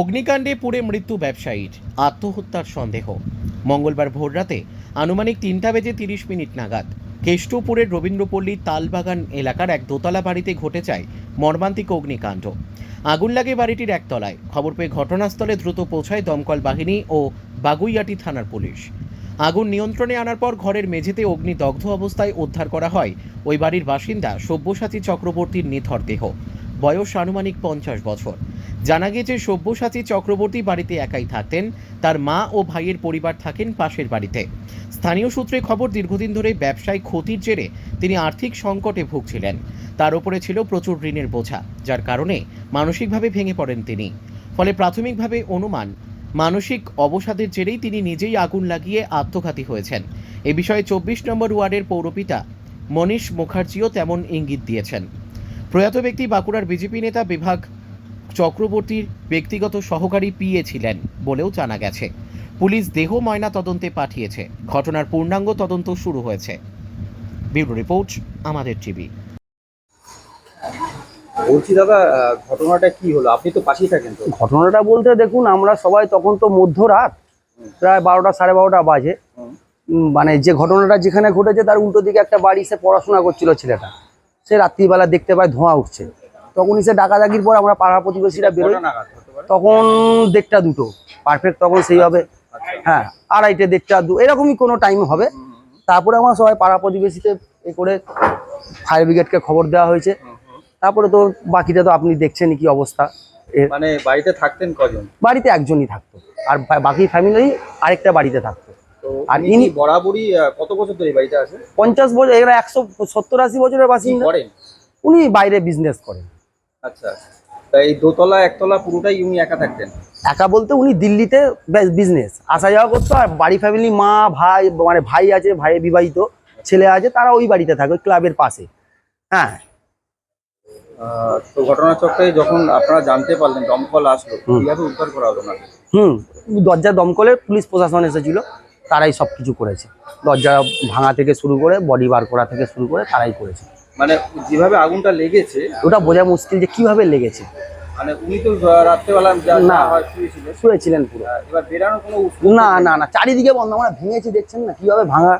অগ্নিকাণ্ডে পুড়ে মৃত্যু ব্যবসায়ীর আত্মহত্যার সন্দেহ। মঙ্গলবার ভোররাতে আনুমানিক তিনটা বেজে তিরিশ মিনিট নাগাদ কেষ্টপুরের রবীন্দ্রপল্লী তালবাগান এলাকার এক দোতলা বাড়িতে ঘটে যায় মর্মান্তিক অগ্নিকাণ্ড। আগুন লাগে বাড়িটির একতলায়। খবর পেয়ে ঘটনাস্থলে দ্রুত পৌঁছায় দমকল বাহিনী ও বাগুইয়াটি থানার পুলিশ। আগুন নিয়ন্ত্রণে আনার পর ঘরের মেঝেতে অগ্নিদগ্ধ অবস্থায় উদ্ধার করা হয়। ওই বাড়ির বাসিন্দা সব্যসাচী চক্রবর্তীর নিথর দেহ। বয়স আনুমানিক পঞ্চাশ বছর। জানা গেছে সব্যসাচী চক্রবর্তী বাড়িতে একাই থাকতেন, তার মা ও ভাইয়ের পরিবার থাকেন পাশের বাড়িতে। স্থানীয় সূত্রে খবর, দীর্ঘদিন ধরে ব্যবসায় ক্ষতির জেরে তিনি আর্থিক সংকটে ভুগছিলেন। তার উপরে ছিল প্রচুর ঋণের বোঝা, যার কারণে মানসিকভাবে ভেঙে পড়েন তিনি। ফলে প্রাথমিকভাবে অনুমান, মানসিক অবসাদের জেরেই তিনি নিজেই আগুন লাগিয়ে আত্মঘাতী হয়েছেন। এ বিষয়ে চব্বিশ নম্বর ওয়ার্ডের পৌরপিতা মনীষ মুখার্জিও তেমন ইঙ্গিত দিয়েছেন। প্রয়াত ব্যক্তি বাঁকুড়ার বিজেপি নেতা বিভাগ চক্রবর্তীর ব্যক্তিগত সহকারী পিএ ছিলেন বলেও জানা গেছে। পুলিশ দেহ ময়না তদন্তে পাঠিয়েছে। ঘটনার পূর্ণাঙ্গ তদন্ত শুরু হয়েছে। ব্যুরো রিপোর্ট আমাদের টিভি। বলছি দাদা ঘটনাটা কি হলো? আপনি তো পাশেই থাকেন তো। ঘটনাটা বলতে দেখুন আমরা সবাই তখন তো মধ্যরাত প্রায় বারোটা সাড়ে বারোটা বাজে। মানে যে ঘটনাটা যেখানে ঘটেছে তার উল্টো দিকে একটা বাড়ি সে পড়াশোনা করছিল ছেলেটা। সে রাত্রিবেলা দেখতে পায় ধোঁয়া উঠছে। তখনই সে ডাকাডাকির পর আমরা পাড়া প্রতিবেশীরা বেরোই। তখন দেড়টা দুটো। পারফেক্ট তখন সেইভাবে। আচ্ছা। হ্যাঁ আড়াইটে দেড়টা দু এরকমই কোনো টাইম হবে। তারপরে আমরা সবাই পাড়া প্রতিবেশীতে এ করে ফায়ার ব্রিগেডকে খবর দেওয়া হয়েছে। তারপরে তো বাকিটা তো আপনি দেখছেন কি অবস্থা। মানে বাড়িতে থাকতেন কজন? বাড়িতে একজনই থাকতো। আর বাকি ফ্যামিলি আরেকটা বাড়িতে থাকতো। আর ইনি- বরাবরই কত বছর ধরে বাড়িতে আছে পঞ্চাশ বছর এরা একশো সত্তর আশি বছরের বাসিন্দা। করেন? উনি বাইরে বিজনেস করেন। আচ্ছা। তা এই দোতলা একতলা পুরোটাই উনি একা থাকতেন? একা বলতে উনি দিল্লিতে বিজনেস আসা যাওয়া করতো আর বাড়ি ফ্যামিলি মা ভাই মানে ভাই আছে ভাই বিবাহিত ছেলে আছে তারা ওই বাড়িতে থাকে ওই ক্লাবের পাশে। হ্যাঁ। তো ঘটনা চক্রে যখন আপনারা জানতে পারলেন দমকল আসলো। কীভাবে উদ্ধার করা হলো না হুম। দরজা দমকলে পুলিশ প্রশাসন এসেছিল তারাই সব কিছু করেছে। দরজা ভাঙা থেকে শুরু করে বডি বার করা থেকে শুরু করে তারাই করেছে। মানে যেভাবে আগুনটা লেগেছে ওটা বোঝা মুশকিল যে কীভাবে লেগেছে। মানে উনি তো রাত্রেবেলা না। শুয়েছিলেন। পুরো। এবার বেরানোর কোনো না না না চারিদিকে বন্ধ আমরা ভেঙেছি দেখছেন না কীভাবে ভাঙা?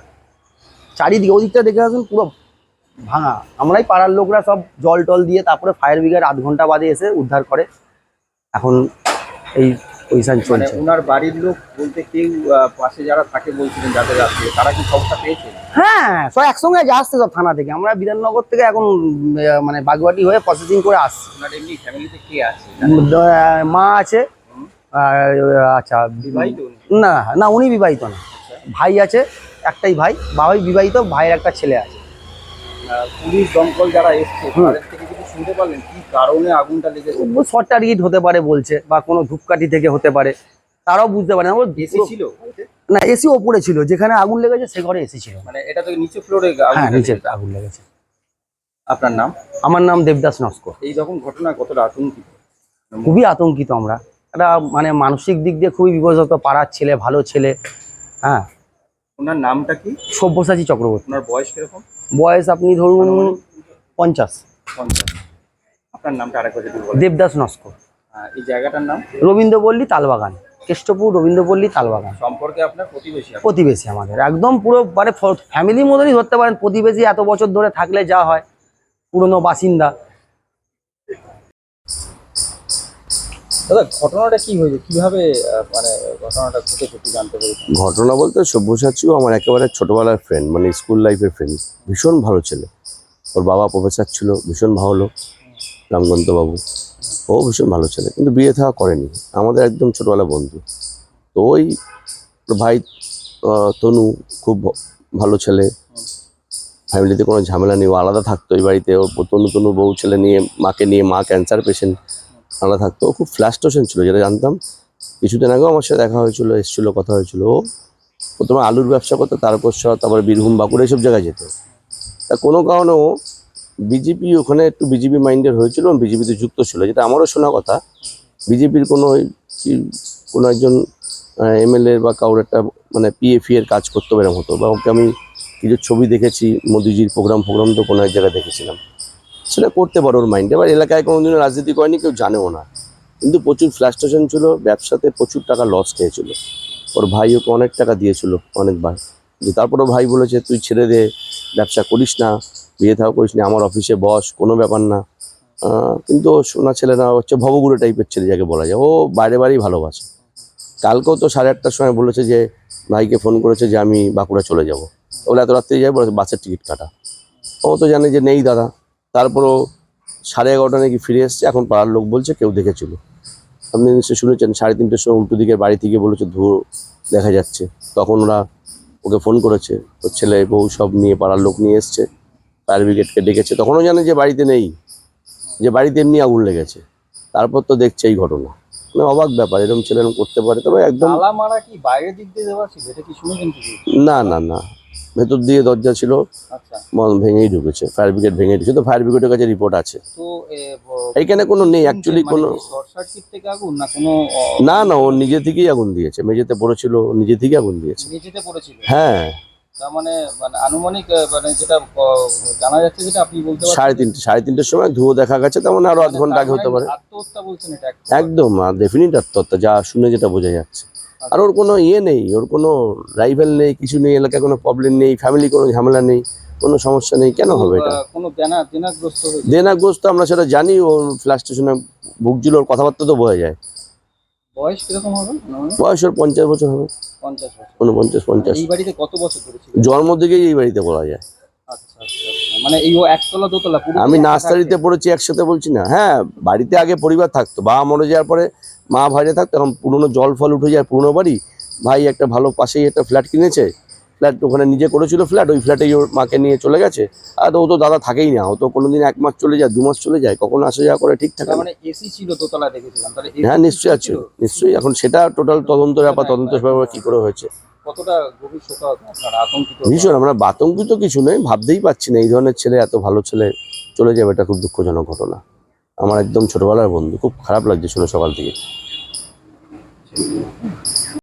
চারিদিকে ওদিকটা দেখে আসুন পুরো ভাঙা। আমরাই পাড়ার লোকরা সব জল টল দিয়ে তারপরে ফায়ার ব্রিগেড আধ ঘণ্টা বাদে এসে উদ্ধার করে। এখন এই পজিশন মানে চলছে। ওনার বাড়ির লোক বলতে কেউ পাশে যারা থাকে বলছিলেন যাদের রাত্রে তারা কি খবরটা পেয়েছে? হ্যাঁ সব একসঙ্গে যা আসছে সব থানা থেকে। আমরা বিধাননগর থেকে এখন মানে বাগুয়াটি হয়ে প্রসেসিং করে আসছি। ওনার এমনি ফ্যামিলিতে কে আছে? মা আছে আর আচ্ছা বিবাহিত উনি? না না উনি বিবাহিত না। ভাই আছে একটাই ভাই। বাবাই বিবাহিত ভাইয়ের একটা ছেলে আছে। পুলিশ দমকল যারা এসছে তাদের থেকে শুনতে পারলেন কি কারণে আগুনটা লেগেছে? শর্ট টার্গেট হতে পারে বলছে বা কোনো ধূপকাঠি থেকে হতে পারে। তারাও বুঝতে পারে না। এসি ছিল না এসি ওপরে ছিল। যেখানে আগুন লেগেছে সে ঘরে এসি ছিল। মানে এটা তো নিচে ফ্লোরে হ্যাঁ নিচে আগুন লেগেছে। আপনার নাম? আমার নাম দেবদাস নস্কর। এই যখন ঘটনা কতটা আতঙ্কিত? খুবই আতঙ্কিত আমরা। এটা মানে মানসিক দিক দিয়ে খুবই বিপর্যস্ত পাড়ার ছেলে ভালো ছেলে। হ্যাঁ। ওনার নামটা কি? সব্যসাচী চক্রবর্তী। ওনার বয়স কীরকম? বয়স আপনি ধরুন পঞ্চাশ। পঞ্চাশ। আপনার নামটা আরেকবার যদি বলেন। দেবদাস নস্কর। এই জায়গাটার নাম? রবীন্দ্রপল্লী তালবাগান কেষ্টপুর রবীন্দ্রপল্লী তালবাগান। সম্পর্কে আপনার প্রতিবেশী প্রতিবেশী আমাদের একদম পুরো মানে ফ্যামিলির মতনই ধরতে পারেন প্রতিবেশী এত বছর ধরে থাকলে যা হয় পুরনো বাসিন্দা। দাদা ঘটনাটা কি হয়েছে? কীভাবে মানে ঘটনাটা জানতে পেরেছেন ঘটনা বলতে সব্যসাচীও আমার একেবারে ছোটবেলার ফ্রেন্ড মানে স্কুল লাইফের ফ্রেন্ড ভীষণ ভালো ছেলে। ওর বাবা প্রফেসর ছিল ভীষণ ভালো লোক। রামকান্ত বাবু। ও ভীষণ ভালো ছেলে, কিন্তু বিয়ে থাকা করেনি। আমাদের একদম ছোটোবেলা বন্ধু। তো ওই ভাই তনু খুব ভালো ছেলে। ফ্যামিলিতে কোনো ঝামেলা নেই, ও আলাদা থাকতো ওই বাড়িতে। ও তনু তনু বউ ছেলে নিয়ে, মাকে নিয়ে মা ক্যান্সার পেশেন্ট আলাদা থাকতো। ও খুব ফ্ল্যাস্টোশন ছিল, যেটা জানতাম। কিছুদিন আগেও আমার সাথে দেখা হয়েছিল, এসেছিল, কথা হয়েছিল। ও প্রথমে আলুর ব্যবসা করতো, তারপর সব তারপরে বীরভূম, বাঁকুড়া, এইসব জায়গায় যেত। তা কোনো কারণে ও বিজেপি ওখানে একটু বিজেপি মাইন্ডের হয়েছিল এবং বিজেপিতে যুক্ত ছিল, যেটা আমারও শোনা কথা। বিজেপির কোনো কোনো একজন এমএলএ বা কারোর একটা মানে পিএফি এর কাজ করতে এরকম হতো। বা ওকে আমি কিছু ছবি দেখেছি, মোদিজির প্রোগ্রাম ফোগ্রাম তো কোনো এক জায়গায় দেখেছিলাম। সেটা করতে পারো ওর মাইন্ডে এবার এলাকায় কোনোদিনও রাজনীতি করেনি, কেউ জানেও না। কিন্তু প্রচুর ফ্লাস্ট্রেশন ছিল, ব্যবসাতে প্রচুর টাকা লস খেয়েছিল। ওর ভাই ওকে অনেক টাকা দিয়েছিল অনেকবার। যে তারপরে ভাই বলেছে, তুই ছেড়ে দে, ব্যবসা করিস না। বিয়ে থাকা করিস আমার অফিসে বস, কোনো ব্যাপার না। কিন্তু সোনা ছেলে না হচ্ছে ভবগুলো টাইপের ছেলে যাকে বলা যায়। ও বাইরে বাড়ি ভালোবাসে। কালকেও তো সাড়ে আটটার সময় বলেছে যে, ভাইকে ফোন করেছে যে, আমি বাঁকুড়া চলে যাব। বলে, এত রাত্রে যাই বলেছে, বাসের টিকিট কাটা। ও তো জানে যে, নেই দাদা। তারপরও সাড়ে এগারোটা নাকি ফিরে এসছে। এখন পাড়ার লোক বলছে, কেউ দেখেছিল। আপনি নিশ্চয়ই শুনেছেন, সাড়ে তিনটের সময় উল্টো দিকের বাড়ি থেকে বলেছে ধুয়ো দেখা যাচ্ছে। তখন ওরা ওকে ফোন করেছে। ওর ছেলে, বউ সব নিয়ে পাড়ার লোক নিয়ে এসছে। ফায়ার ব্রিগেডকে ডেকেছে তখনও জানে যে বাড়িতে নেই। যে বাড়িতে এমনি আগুন লেগেছে। তারপর তো দেখছে এই ঘটনা। মানে অবাক ব্যাপার এরকম ছেলে এরকম করতে পারে। তবে একদম না না না। ভেতর দিয়ে দরজা ছিল। আচ্ছা। ভেঙেই ঢুকেছে। ফায়ার ব্রিগেড ভেঙে ঢুকেছে। তো ফায়ার ব্রিগেডের কাছে রিপোর্ট আছে। তো এ, ব- এইখানে কোনো নেই। অ্যাকচুয়ালি কোনো থেকে আগুন না না না ও নিজে থেকেই আগুন দিয়েছে। মেঝেতে পড়েছিল ও নিজে থেকেই আগুন দিয়েছে। হ্যাঁ। তার মানে মানে আনুমানিক মানে যেটা জানা যাচ্ছে যেটা আপনি বলতে পারছেন। সাড়ে তিনটে সাড়ে তিনটের সময় ধুয়ো দেখা গেছে তেমন আরও আধ ঘণ্টা আগে হতে পারে। আত্মহত্যা বলছেন এটা একদম ডেফিনিট আত্মহত্যা যা শুনে যেটা বোঝা যাচ্ছে। আর ওর কোনো ইয়ে নেই ওর কোনো রাইভেল নেই কিছু নেই এলাকায় কোনো প্রবলেম নেই ফ্যামিলি কোনো ঝামেলা নেই কোনো সমস্যা নেই কেন হবে এটা? কোনো দেনাগ্রস্ত আমরা সেটা জানি ওর ফ্ল্যাশ স্টেশনে ভুগছিল ওর কথাবার্তা তো বোঝা যায়। বয়স কীরকম হবে বয়স ওর পঞ্চাশ বছর হবে। পঞ্চাশ উনপঞ্চাশ পঞ্চাশ। এই বাড়িতে কত বছর ধরেছিল? জন্ম থেকেই এই বাড়িতে বলা যায়। আচ্ছা আচ্ছা আচ্ছা। মানে এই ও একতলা দোতলা আমি নার্সারিতে পড়েছি একসাথে বলছি না। হ্যাঁ বাড়িতে আগে পরিবার থাকতো। বাবা মরে যাওয়ার পরে মা ভাইরে থাকতো। এখন পুরনো জল ফল উঠে যায় পুরোনো বাড়ি। ভাই একটা ভালো পাশেই একটা ফ্ল্যাট কিনেছে। ফ্ল্যাট ওখানে নিজে করেছিল ফ্ল্যাট ওই ফ্ল্যাটেই ওর মাকে নিয়ে চলে গেছে। আর ও তো দাদা থাকেই না ও তো কোনোদিন এক মাস চলে যায় দু মাস চলে যায় কখন আসা যাওয়া করে ঠিক থাকে মানে এসি ছিল দোতলা দেখেছিলাম হ্যাঁ নিশ্চয়ই আছে নিশ্চয়ই। এখন সেটা টোটাল তদন্ত ব্যাপার তদন্ত ব্যাপার কি করে হয়েছে? ভীষণ আমরা বাতঙ্কিত কিছু নেই ভাবতেই পাচ্ছি না এই ধরনের ছেলে এত ভালো ছেলে চলে যাবে এটা খুব দুঃখজনক ঘটনা। আমার একদম ছোটবেলার বন্ধু খুব খারাপ লাগছে শুনে সকাল থেকে।